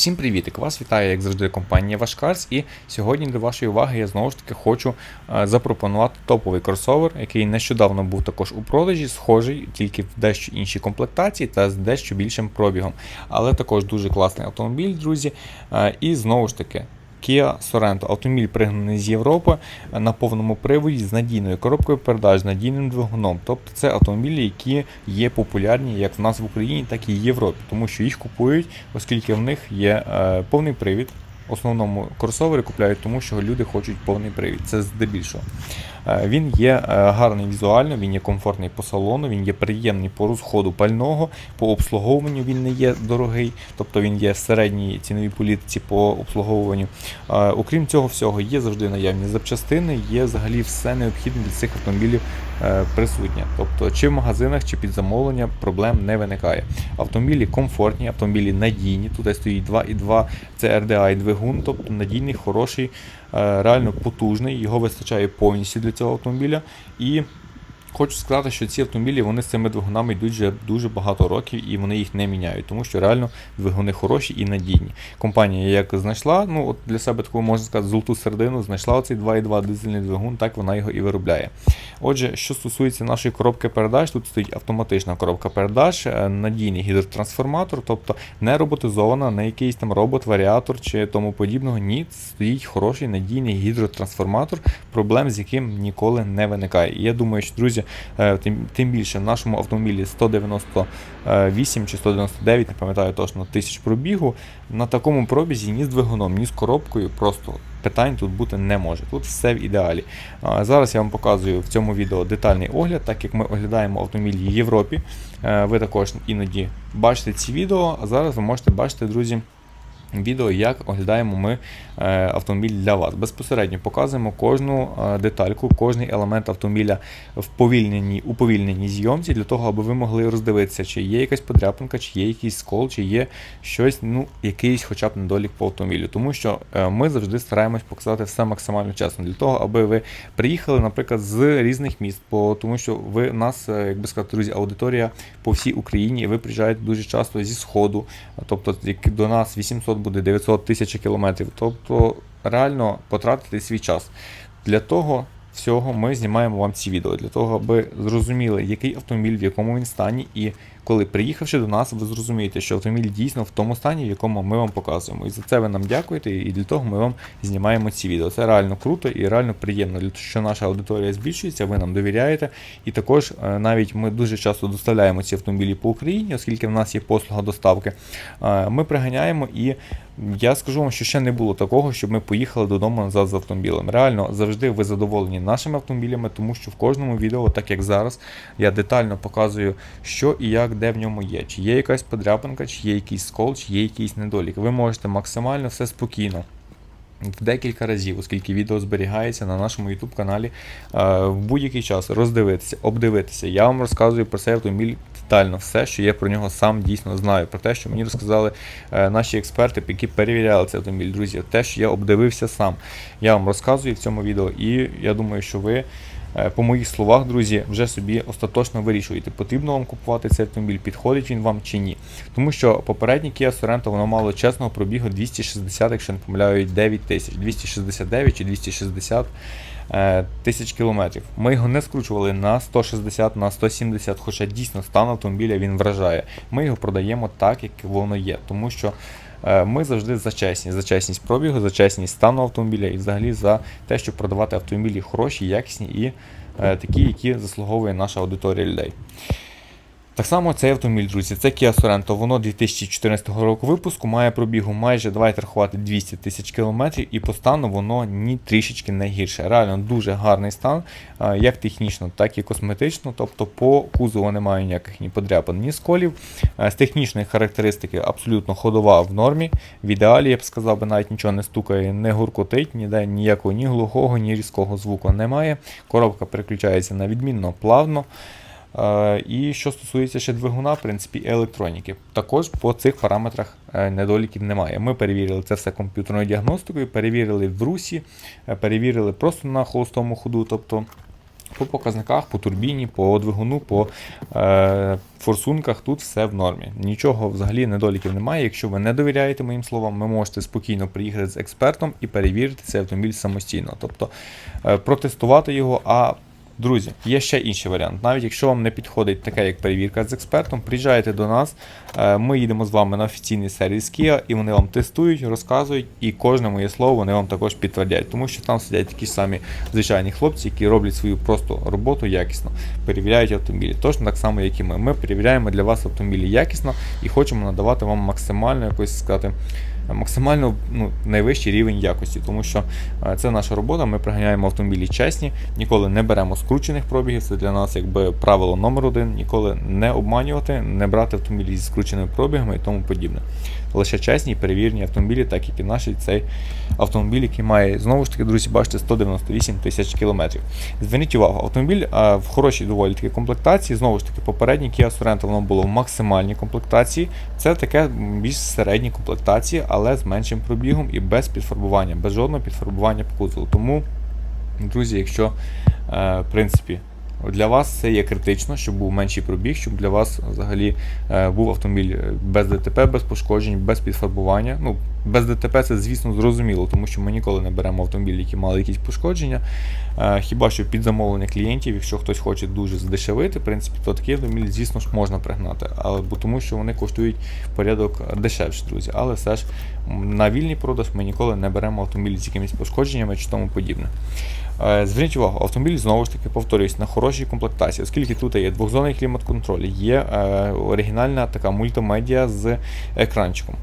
Друзі, всім привіт! Вас вітає, як завжди, компанія Вашкарс. І сьогодні до вашої уваги я знову ж таки хочу е, запропонувати топовий кросовер, який нещодавно був також у продажі, схожий, тільки в дещо іншій комплектації та з дещо більшим пробігом. Але також дуже класний автомобіль, друзі. Е, І знову ж таки. Kia Sorento. Автомобіль пригнаний з Європи на повному приводі з надійною коробкою передач, з надійним двигуном. Тобто це автомобілі, які є популярні як в нас в Україні, так і в Європі, тому що їх купують, оскільки в них є е, повний привід. Основному кросовери купляють, тому що люди хочуть повний привід. Це здебільшого. Е, Він є е, гарний візуально, він є комфортний по салону, він є приємний по розходу пального, по обслуговуванню він не є дорогий, тобто він є в середній ціновій політиці по обслуговуванню. Е, Окрім цього всього, є завжди наявні запчастини, є взагалі все необхідне для цих автомобілів присутнє. Тобто, чи в магазинах, чи під замовлення проблем не виникає. Автомобілі комфортні, автомобілі надійні. Тут стоїть 2,2 це RDI двигун, тобто надійний, хороший, реально потужний. Його вистачає повністю для цього автомобіля. І Хочу сказати, що ці автомобілі вони з цими двигунами йдуть вже дуже багато років і вони їх не міняють, тому що реально двигуни хороші і надійні. Компанія як знайшла, ну от для себе таку можна сказати, золоту середину, знайшла оцей 2.2 дизельний двигун, так вона його і виробляє. Отже, що стосується нашої коробки передач, тут стоїть автоматична коробка передач, е, надійний гідротрансформатор, тобто не роботизована, не якийсь там робот-варіатор чи тому подібного. Ні, стоїть хороший надійний гідротрансформатор, проблем з яким ніколи не виникає. Я думаю, що друзі, е, тим, більше в нашому автомобілі 198 чи 199, не пам'ятаю точно, тисяч пробігу. На такому пробізі ні з двигуном, ні з коробкою просто питань тут бути не може. Тут все в ідеалі. Зараз я вам показую в цьому відео детальний огляд, так як ми оглядаємо автомобілі Європі. Е, Ви також іноді бачите ці відео, а зараз ви можете бачити, друзі. Відео, як оглядаємо ми е, автомобіль для вас. Безпосередньо показуємо кожну е, детальку, кожний елемент автомобіля в повільненій, уповільненій зйомці, для того, аби ви могли роздивитися, чи є якась подряпинка, чи є якийсь скол, чи є щось, ну, якийсь хоча б недолік по автомобілю. Тому що е, ми завжди стараємось показати все максимально чесно, для того, аби ви приїхали, наприклад, з різних міст, бо тому що ви нас, як би сказати, друзі, аудиторія по всій Україні, і ви приїжджаєте дуже часто зі сходу, тобто до нас 800 буде 900 тисяч кілометрів. Тобто реально потратити свій час. Для того всього ми знімаємо вам ці відео, для того, аби зрозуміли, який автомобіль, в якому він стані, і коли приїхавши до нас, ви зрозумієте, що автомобіль дійсно в тому стані, в якому ми вам показуємо. І за це ви нам дякуєте, і для того ми вам знімаємо ці відео. Це реально круто і реально приємно, що наша аудиторія збільшується, ви нам довіряєте. І також е, навіть ми дуже часто доставляємо ці автомобілі по Україні, оскільки в нас є послуга доставки. Е, Ми приганяємо і я скажу вам, що ще не було такого, щоб ми поїхали додому назад з автомобілем. Реально завжди ви задоволені нашими автомобілями, тому що в кожному відео, так як зараз, я детально показую, що і як, де в ньому є. Чи є якась подряпинка, чи є якийсь скол, чи є якийсь недолік. Ви можете максимально все спокійно. В декілька разів, оскільки відео зберігається на нашому YouTube каналі е, в будь-який час роздивитися, обдивитися. Я вам розказую про цей автомобіль детально все, що я про нього сам дійсно знаю. Про те, що мені розказали е, наші експерти, які перевіряли цей автомобіль, друзі. Те, що я обдивився сам. Я вам розказую в цьому відео, і я думаю, що ви. е, По моїх словах, друзі, вже собі остаточно вирішуєте, потрібно вам купувати цей автомобіль, підходить він вам чи ні. Тому що попереднє Kia Sorento воно мало чесного пробігу 260, якщо не помиляю, 9 тисяч, 269 чи 260 е, тисяч кілометрів. Ми його не скручували на 160, на 170, хоча дійсно стан автомобіля він вражає. Ми його продаємо так, як воно є, тому що. е, Ми завжди за чесність, за чесність пробігу, за чесність стану автомобіля і взагалі за те, щоб продавати автомобілі хороші, якісні і е, такі, які заслуговує наша аудиторія людей. Так само цей автомобіль, друзі, це Kia Sorento, воно 2014 року випуску, має пробігу майже, давайте рахувати 200 тисяч кілометрів, і по стану воно ні трішечки не гірше. Реально дуже гарний стан, як технічно, так і косметично. Тобто по кузову немає ніяких ні подряпин, ні сколів. З технічної характеристики абсолютно ходова в нормі. В ідеалі, я б сказав, би навіть нічого не стукає, не гуркотить, ніде ніякого ні глухого, ні різкого звуку немає. Коробка переключається на відмінно плавно. Е, І що стосується ще двигуна, в принципі, електроніки, також по цих параметрах е, недоліків немає. Ми перевірили це все комп'ютерною діагностикою, перевірили в русі, е, перевірили просто на холостому ходу, тобто по показниках, по турбіні, по двигуну, по е, форсунках тут все в нормі. Нічого взагалі недоліків немає. Якщо ви не довіряєте моїм словам, ви можете спокійно приїхати з експертом і перевірити цей автомобіль самостійно. Тобто е, протестувати його. а Друзі, є ще інший варіант. Навіть якщо вам не підходить таке, як перевірка з експертом, приїжджайте до нас. е, Ми їдемо з вами на офіційний сервіс Kia, і вони вам тестують, розказують, і кожне моє слово вони вам також підтвердять, тому що там сидять такі самі звичайні хлопці, які роблять свою просто роботу якісно, перевіряють автомобілі. Точно так само, як і ми. Ми перевіряємо для вас автомобілі якісно і хочемо надавати вам максимально якось сказати. Максимально ну, найвищий рівень якості, тому що е, це наша робота. Ми приганяємо автомобілі чесні, ніколи не беремо скручених пробігів. Це для нас якби правило номер один. Ніколи не обманювати, не брати автомобілі зі скрученими пробігами і тому подібне. Лише чесні і перевірені автомобілі, так як і наш цей автомобіль, який має знову ж таки, друзі, бачите, 198 тисяч кілометрів. Зверніть увагу, автомобіль а, в хорошій доволі таки комплектації. Знову ж таки, попередній Kia Sorento воно було в максимальній комплектації. Це таке більш середні комплектації, але з меншим пробігом і без підфарбування, без жодного підфарбування по кузову. Тому, друзі, якщо е, в принципі. Для вас це є критично, щоб був менший пробіг, щоб для вас взагалі е, був автомобіль без ДТП, без пошкоджень, без підфарбування. Ну, без ДТП це, звісно, зрозуміло, тому що ми ніколи не беремо автомобілі, які мали якісь пошкодження. Е, Хіба що під замовлення клієнтів, якщо хтось хоче дуже здешевити, в принципі, то такий автомобіль, звісно ж, можна пригнати. Але тому, що вони коштують порядок дешевше, друзі. Але все ж на вільний продаж ми ніколи не беремо автомобілі з якимись пошкодженнями чи тому подібне. Е, Зверніть увагу, автомобіль знову ж таки повторюсь на хорошій комплектації, оскільки тут є двохзонний клімат-контроль, є е, оригінальна така мультимедіа з екранчиком,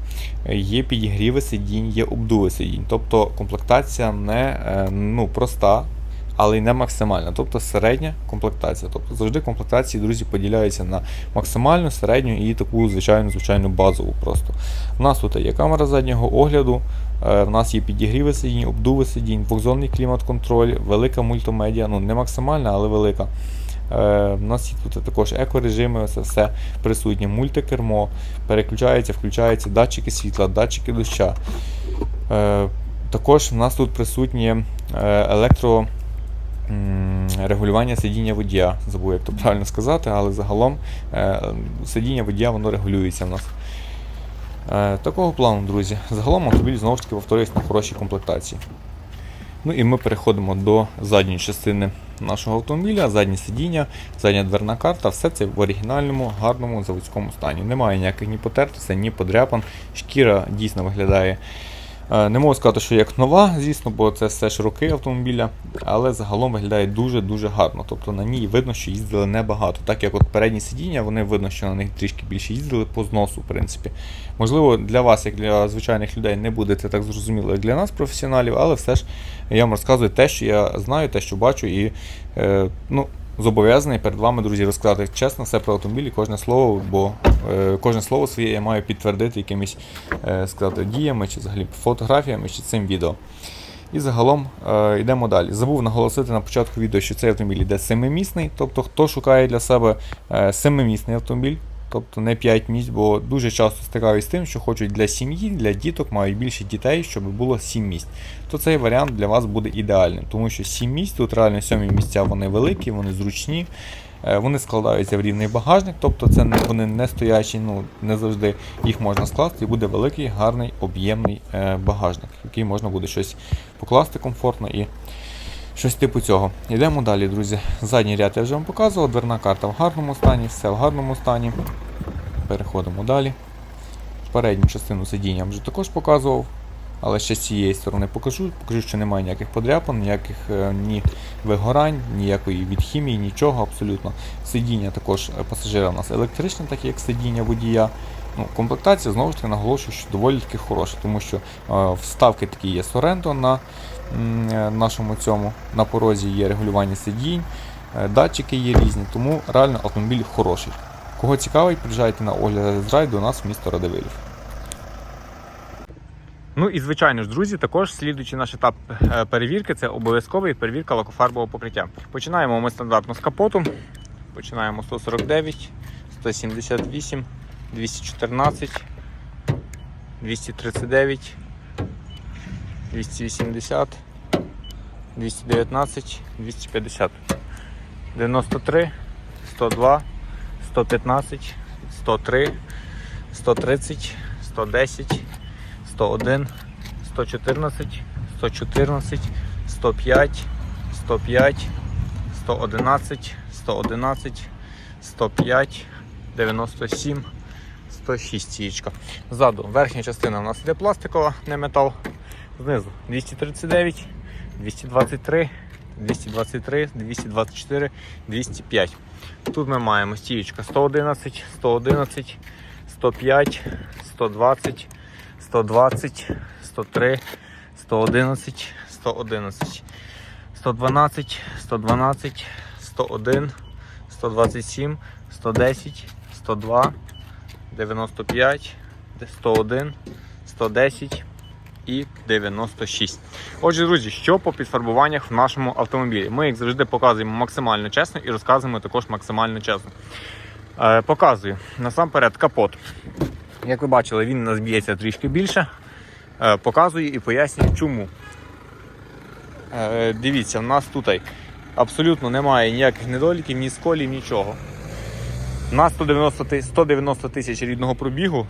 є підігріви сидінь, є обдуви сидінь. Тобто комплектація не е, ну, проста, але й не максимальна, тобто середня комплектація. Тобто завжди комплектації, друзі, поділяються на максимальну, середню і таку звичайну звичайну базову. Просто у нас тут є камера заднього огляду. Е, В нас є підігріви сидінь, обдуви сидінь, двохзонний клімат-контроль, велика мультимедіа, ну не максимальна, але велика. Е, У нас є тут також екорежими, це все присутнє, мультикермо, переключається, включається датчики світла, датчики доща. Е, Також в нас тут присутні е, електро. Регулювання сидіння водія, забув, як то правильно сказати, але загалом е, сидіння водія воно регулюється в нас. Е, Такого плану, друзі. Загалом автомобіль знову ж таки повторюється на хорошій комплектації. Ну і ми переходимо до задньої частини нашого автомобіля, заднє сидіння, задня дверна карта, все це в оригінальному, гарному заводському стані. Немає ніяких ні потертостей, ні подряпан. Шкіра дійсно виглядає. Е, Не можу сказати, що як нова, звісно, бо це все ж роки автомобіля, але загалом виглядає дуже-дуже гарно. Тобто на ній видно, що їздили небагато. Так як от передні сидіння, вони видно, що на них трішки більше їздили по зносу, в принципі. Можливо, для вас, як для звичайних людей, не буде це так зрозуміло, як для нас, професіоналів, але все ж я вам розказую те, що я знаю, те, що бачу, і е, ну, зобов'язаний перед вами, друзі, розказати чесно все про автомобіль кожне слово, бо е, кожне слово своє я маю підтвердити якимись е, сказати, діями, чи взагалі фотографіями, чи цим відео. І загалом е, йдемо далі. Забув наголосити на початку відео, що цей автомобіль йде семимісний, тобто хто шукає для себе е, семимісний автомобіль, тобто не 5 місць, бо дуже часто стикаюсь з тим, що хочуть для сім'ї, для діток, мають більше дітей, щоб було 7 місць. То цей варіант для вас буде ідеальним, тому що 7 місць, тут реально 7 місця вони великі, вони зручні. е, Вони складаються в рівний багажник, тобто це вони не стоячі, ну не завжди їх можна скласти, і буде великий, гарний, об'ємний е, багажник, в який можна буде щось покласти комфортно і щось типу цього. Йдемо далі, друзі. Задній ряд я вже вам показував, дверна карта в гарному стані, все в гарному стані. Переходимо далі. Передню частину сидіння вже також показував. Але ще з цієї сторони покажу. Покажу, що немає ніяких подряпин, ніяких е, ні вигорань, ніякої від хімії, нічого абсолютно. Сидіння також е, пасажира у нас електричне, так як сидіння водія. Ну, комплектація знову ж таки наголошую, що доволі таки хороша, тому що е, вставки такі є Sorento на нашому цьому на порозі є регулювання сидінь, е, датчики є різні, тому реально автомобіль хороший. Кого цікавить, приїжджайте на огляд з райду до нас в місто Радивилів. Ну і звичайно ж, друзі, також слідуючий наш етап е, перевірки це обов'язковий перевірка лакофарбового покриття. Починаємо ми стандартно з капоту. Починаємо 149, 178, 214, 239, 280, 219, 250, 93, 102, 115, 103, 130, 110, 101, 114, 114, 105, 105, 111, 111, 105, 97, 106 стієчка. Ззаду верхня частина у нас іде пластикова, не метал. Знизу. 239, 223, 223, 224, 205. Тут ми маємо стієчка 111, 111, 105, 120, 120, 103, 111, 111, 112, 112, 101, 127, 110, 102, 95, 101, 110 і 96. Отже, друзі, що по підфарбуваннях в нашому автомобілі? Ми, як завжди, показуємо максимально чесно і розказуємо також максимально чесно. Е, показую насамперед капот. Як ви бачили, він у нас б'ється трішки більше. Е, показую і пояснюю, чому. Е, дивіться, в нас тут абсолютно немає ніяких недоліків, ні сколів, нічого. На 190 190 тисяч рідного пробігу,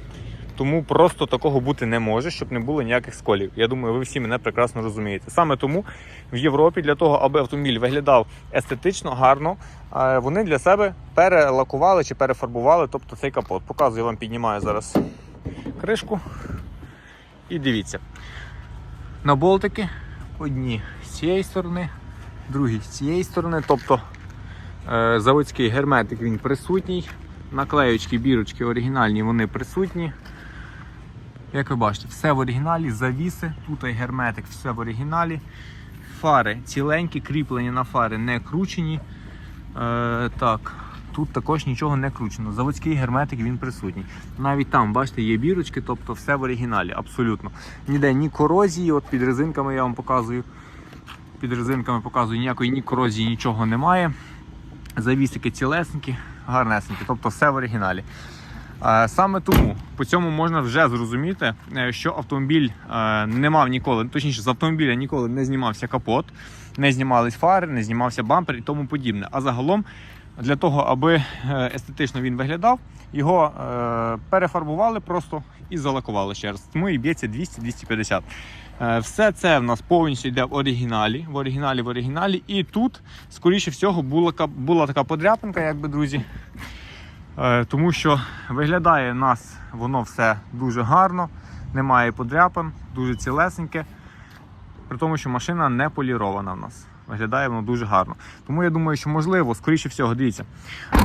тому просто такого бути не може, щоб не було ніяких сколів. Я думаю, ви всі мене прекрасно розумієте. Саме тому в Європі для того, аби автомобіль виглядав естетично, гарно, е, вони для себе перелакували чи перефарбували, тобто цей капот. Показую, вам піднімаю зараз кришку. І дивіться. На болтики одні з цієї сторони, другі з цієї сторони. Тобто е, заводський герметик він присутній. Наклеючки, бірочки оригінальні, вони присутні. Як ви бачите, все в оригіналі, завіси, тут і герметик, все в оригіналі. Фари ціленькі, кріплення на фари не кручені. Е, так, тут також нічого не кручено. Заводський герметик він присутній. Навіть там, бачите, є бірочки, тобто все в оригіналі, абсолютно. Ніде ні корозії, от під резинками я вам показую. Під резинками показую, ніякої ні корозії, нічого немає. Завісики цілесенькі, гарнесенькі, тобто все в оригіналі. Е, Саме тому по цьому можна вже зрозуміти, е, що автомобіль е, не мав ніколи, точніше, з автомобіля ніколи не знімався капот, не знімались фари, не знімався бампер і тому подібне. А загалом, для того, аби естетично він виглядав, його перефарбували просто і залакували ще раз. Тому і б'ється 200-250. Е, Все це в нас повністю йде в оригіналі, в оригіналі, в оригіналі. І тут, скоріше всього, була, була така подряпинка, якби друзі. Е, Тому що виглядає нас воно все дуже гарно, немає подряпин, дуже цілесеньке. При тому, що машина не полірована в нас. Виглядає воно дуже гарно. Тому я думаю, що можливо, скоріше всього, дивіться,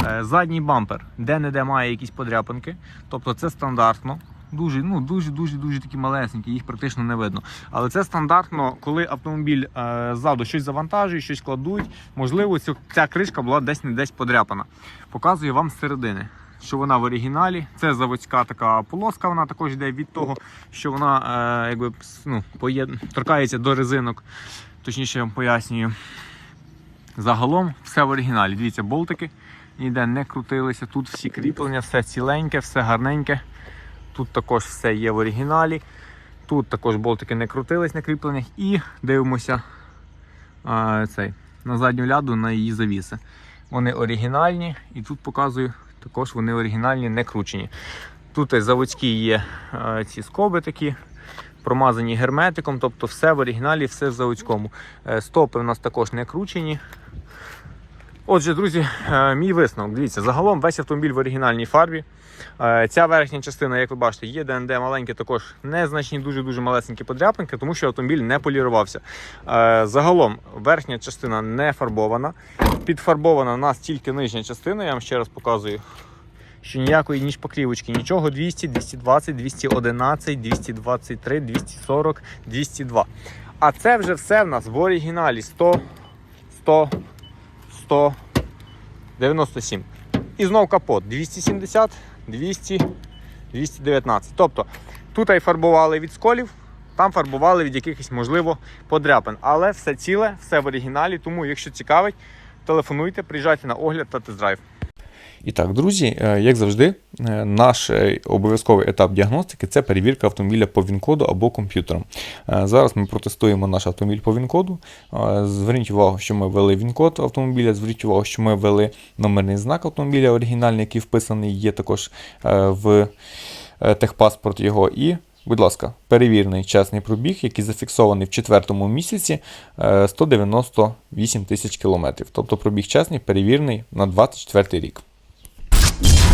е, задній бампер де-не-де має якісь подряпинки. Тобто це стандартно. Дуже, ну, дуже, дуже, дуже такі малесенькі, їх практично не видно. Але це стандартно, коли автомобіль е, ззаду щось завантажує, щось кладуть. Можливо, цю, ця кришка була десь не десь подряпана. Показую вам з середини, що вона в оригіналі. Це заводська така полоска, вона також йде від того, що вона е, якби, ну, поєд... торкається до резинок. Точніше, я вам пояснюю. Загалом все в оригіналі. Дивіться, болтики ніде не крутилися. Тут всі кріплення, все ціленьке, все гарненьке. Тут також все є в оригіналі. Тут також болтики не крутились на кріпленнях. І дивимося а, цей, на задню ляду на її завіси. Вони оригінальні, і тут показую, також вони оригінальні, не кручені. Тут заводські є а, ці скоби такі, промазані герметиком, тобто все в оригіналі, все в заводському. Е, Стопи у нас також не кручені. Отже, друзі, е, мій висновок. Дивіться, загалом весь автомобіль в оригінальній фарбі. Е, Ця верхня частина, як ви бачите, є ДНД маленькі, також незначні, дуже-дуже малесенькі подряпинки, тому що автомобіль не полірувався. Е, Загалом верхня частина не фарбована. Підфарбована у нас тільки нижня частина, я вам ще раз показую. Що ніякої ніж покрівочки, нічого 200, 220, 211, 223, 240, 202. А це вже все в нас в оригіналі 100, 100, 197. І знов капот 270, 200, 219. Тобто тут і фарбували від сколів, там фарбували від якихось, можливо, подряпин. Але все ціле, все в оригіналі. Тому, якщо цікавить, телефонуйте, приїжджайте на огляд та тест-драйв. І так, друзі, е, як завжди, е, наш е, обов'язковий етап діагностики це перевірка автомобіля по ВІН-коду або комп'ютером. Зараз ми протестуємо наш автомобіль по ВІН-коду. Зверніть увагу, що ми ввели ВІН-код автомобіля, зверніть увагу, що ми ввели номерний знак автомобіля оригінальний, який вписаний є також в техпаспорт його. І, будь ласка, перевірений чесний пробіг, який зафіксований в четвертому місяці е, 198 тисяч кілометрів. Тобто пробіг чесний, перевірений на 24 рік. Yeah.